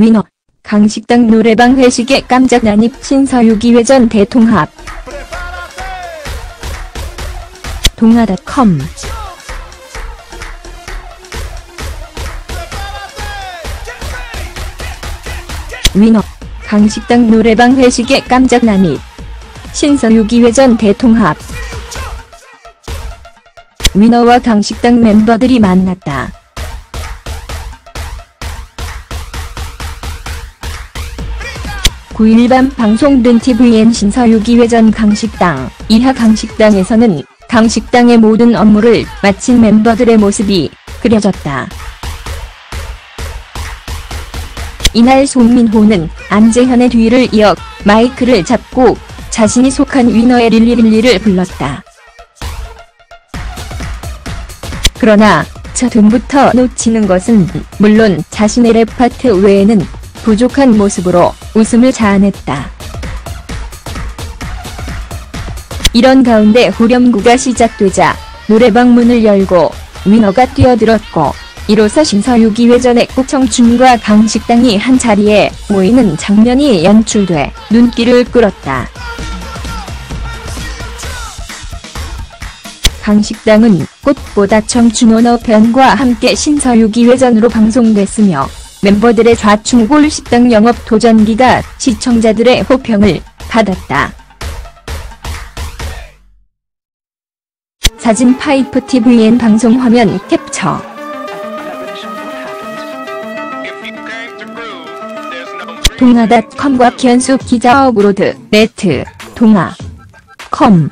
위너. 강식당 노래방 회식에 깜짝 난입 신서유기 회전 대통합. 동아닷컴. 위너. 강식당 노래방 회식에 깜짝 난입. 신서유기 회전 대통합. 위너와 강식당 멤버들이 만났다. 9일 밤 방송된 TVN 신서유기회전 강식당, 이하 강식당에서는 강식당의 모든 업무를 마친 멤버들의 모습이 그려졌다. 이날 송민호는 안재현의 뒤를 이어 마이크를 잡고 자신이 속한 위너의 릴리릴리를 불렀다. 그러나 첫 음부터 놓치는 것은 물론 자신의 랩 파트 외에는 부족한 모습으로 웃음을 자아냈다. 이런 가운데 후렴구가 시작되자 노래방 문을 열고 위너가 뛰어들었고 이로써 신서유 기회전의 꼭청춘과 강식당이 한자리에 모이는 장면이 연출돼 눈길을 끌었다. 강식당은 꽃보다 청춘 편과 함께 신서유 기회전으로 방송됐으며 멤버들의 좌충골 식당 영업 도전기가 시청자들의 호평을 받았다. 사진 파이프 TVN 방송 화면 캡처. 동아닷컴과 기현수 기자 어브로드. 네트. 동아 컴